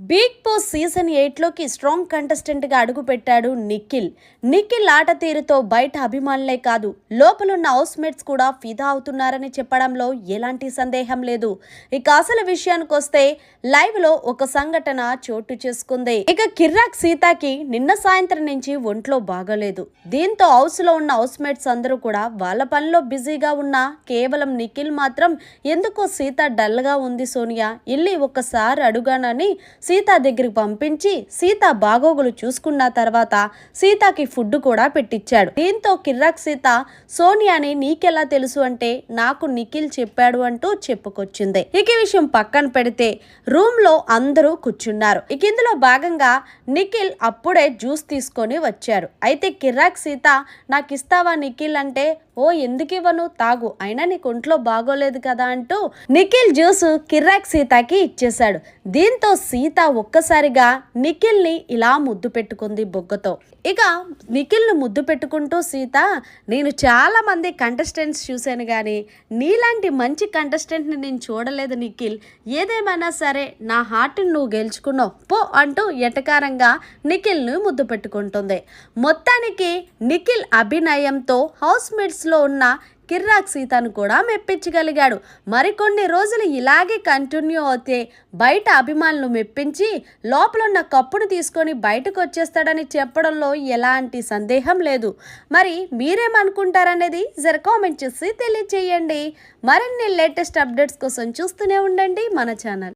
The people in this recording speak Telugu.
Bigg Boss season ఎయిట్లోకి స్ట్రాంగ్ కంటెస్టెంట్గా అడుగుపెట్టాడు నిఖిల్. నిఖిల్ ఆట తీరుతో బయట అభిమానులే కాదు లోపలున్న హౌస్ మేట్స్ కూడా ఫిదా అవుతున్నారని చెప్పడంలో ఎలాంటి సందేహం లేదు. ఇక అసలు విషయానికి వస్తే లైవ్లో ఒక సంఘటన చోటు చేసుకుంది. ఇక కిర్రాక్ సీతాకి నిన్న సాయంత్రం నుంచి ఒంట్లో బాగోలేదు. దీంతో హౌస్లో ఉన్న హౌస్మేట్స్ అందరూ కూడా వాళ్ళ పనిలో బిజీగా ఉన్న కేవలం నిఖిల్ మాత్రం ఎందుకో సీత డల్గా ఉంది సోనియా ఇల్లి ఒక్కసారి అడుగానని సీత దగ్గరికి పంపించి సీత బాగోగులు చూసుకున్న తర్వాత సీతకి ఫుడ్ కూడా పెట్టించాడు దీంతో కిర్రాక్ సీత సోనియాని నీకెలా తెలుసు అంటే నాకు నిఖిల్ చెప్పాడు అంటూ చెప్పుకొచ్చింది. ఇక విషయం పక్కన పెడితే రూమ్లో అందరూ కూర్చున్నారు. ఇక ఇందులో భాగంగా నిఖిల్ అప్పుడే జ్యూస్ తీసుకొని వచ్చారు. అయితే కిర్రాక్ సీత నాకు ఇస్తావా నిఖిల్ అంటే? ఓ ఎందుకు ఇవ్వను? తాగు. అయినా నీకు ఒంట్లో బాగోలేదు కదా అంటూ నిఖిల్ జ్యూస్ కిర్రాక్ సీతకి ఇచ్చేశాడు. దీంతో సీత ఒక్కసారిగా నిఖిల్ని ఇలా ముద్దు పెట్టుకుంది బొగ్గతో. ఇక నిఖిల్ను ముద్దు పెట్టుకుంటూ సీత నేను చాలా మంది కంటెస్టెంట్స్ చూశాను కానీ నీలాంటి మంచి కంటెస్టెంట్ని నేను చూడలేదు నిఖిల్. ఏదేమైనా సరే నా హార్ట్ని నువ్వు గెలుచుకున్నావు. పో అంటూ ఎటకారంగా నిఖిల్ని ముద్దు పెట్టుకుంటుంది. మొత్తానికి నిఖిల్ అభినయంతో హౌస్ మేట్స్లో ఉన్న కిర్రాక్ సీతను కూడా మెప్పించగలిగాడు. మరికొన్ని రోజులు ఇలాగే కంటిన్యూ అవుతే బయట అభిమానులు మెప్పించి లోపలున్న కప్పును తీసుకొని బయటకు వచ్చేస్తాడని చెప్పడంలో ఎలాంటి సందేహం లేదు. మరి మీరేమనుకుంటారనేది జర కామెంట్ చేసి తెలియచేయండి. మరిన్ని లేటెస్ట్ అప్డేట్స్ కోసం చూస్తూనే ఉండండి మన ఛానల్.